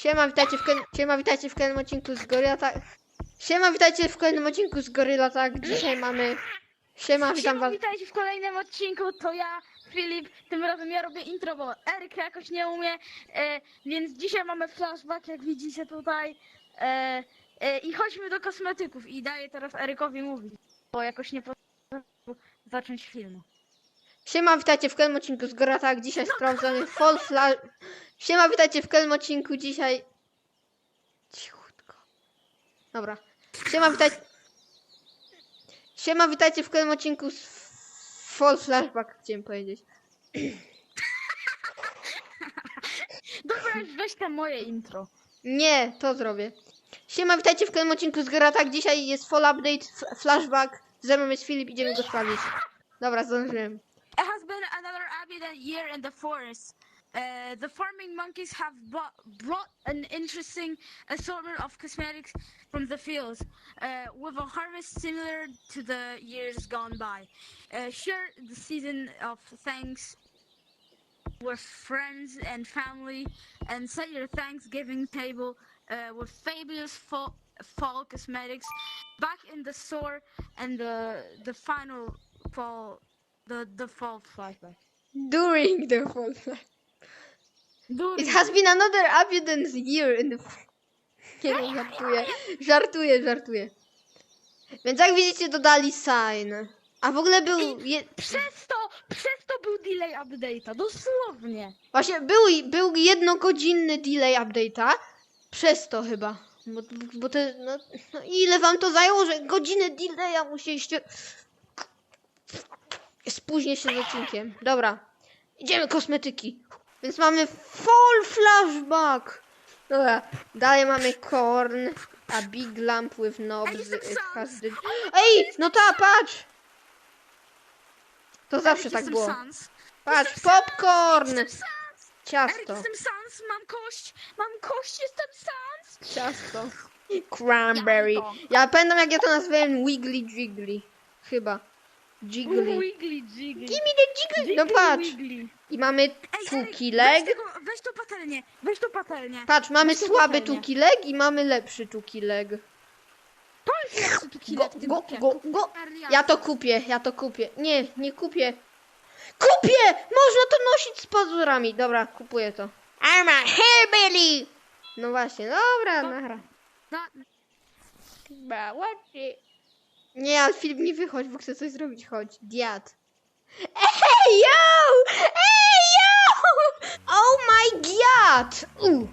Siema, witajcie w, kolejnym- Siema, witajcie w kolejnym odcinku z Gorilla Tak. Siema, witajcie w kolejnym odcinku z Gorilla Tak. Dzisiaj mamy... Siema, witam Siema, was. witajcie w kolejnym odcinku, to ja, Filip, tym razem ja robię intro, bo Eryk jakoś nie umie, e, więc dzisiaj mamy flashback, jak widzicie tutaj, e, e, i chodźmy do kosmetyków i daję teraz Erykowi mówić, bo jakoś nie potrafił zacząć filmu. Siema, witajcie w kolejnym odcinku z Gorilla Tak. Dzisiaj sprawdzamy Fall Flash... Siema, witajcie w kolejnym odcinku dzisiaj... Cichutko. Dobra. Siema, witajcie... Siema, witajcie w kolejnym odcinku z Fall Flashback, chciałem powiedzieć. Dobra, weź te moje intro. Nie, to zrobię. Siema, witajcie w kolejnym odcinku z Tak. Dzisiaj jest full update, flashback. Ze mną jest Filip, idziemy go sprawdzić. Dobra, zdążyłem. Another abundant year in the forest. Uh, the farming monkeys have brought, brought an interesting assortment of cosmetics from the fields, uh, with a harvest similar to the years gone by. Uh, share the season of thanks with friends and family, and set your Thanksgiving table uh, with fabulous fall, fall cosmetics back in the store and the the final fall the the fall flashback. During the fall flash. During It has been another abundant year in the... Nie no, żartuję. Żartuję, żartuję. Więc jak widzicie, dodali sign. A w ogóle był... Je... Przez to, przez to był delay update'a, dosłownie. Właśnie był, był jednogodzinny delay update'a. Przez to chyba. Bo, bo te, no, no ile wam to zajęło, że godzinę delaya musieliście... Spóźnię się z odcinkiem. Dobra. Idziemy kosmetyki. Więc mamy full flashback. Dobra. Dalej mamy corn. A big lamp with knobs. The... Ej, no ta, patrz! To zawsze tak było. Patrz, popcorn! Ciasto. jestem Sans, mam kość, mam kość, jestem Sans. Ciasto. Cranberry. Ja pamiętam jak ja to nazywałem Wiggly Jiggly. Chyba. Jiggly. Wiggly, jiggly. Give me the jiggly. No patrz. Wiggly. I mamy tuki weź, leg. tego, weź to patelnię, weź to patelnię. Patrz, mamy weź to słaby tuki leg i mamy lepszy tuki leg. Powiedz jak to tu Go, kile, go, go, go. Ariana. Ja to kupię, ja to kupię. Nie, nie kupię. Kupię! Można to nosić z pazurami. Dobra, kupuję to. I'm a hillbilly! No właśnie, dobra, nara. No, Chyba ładnie. Nie, ale Filip nie wychodź, bo chcę coś zrobić. Chodź, diad. Ej, yo! Ej, yo! Oh my god! U.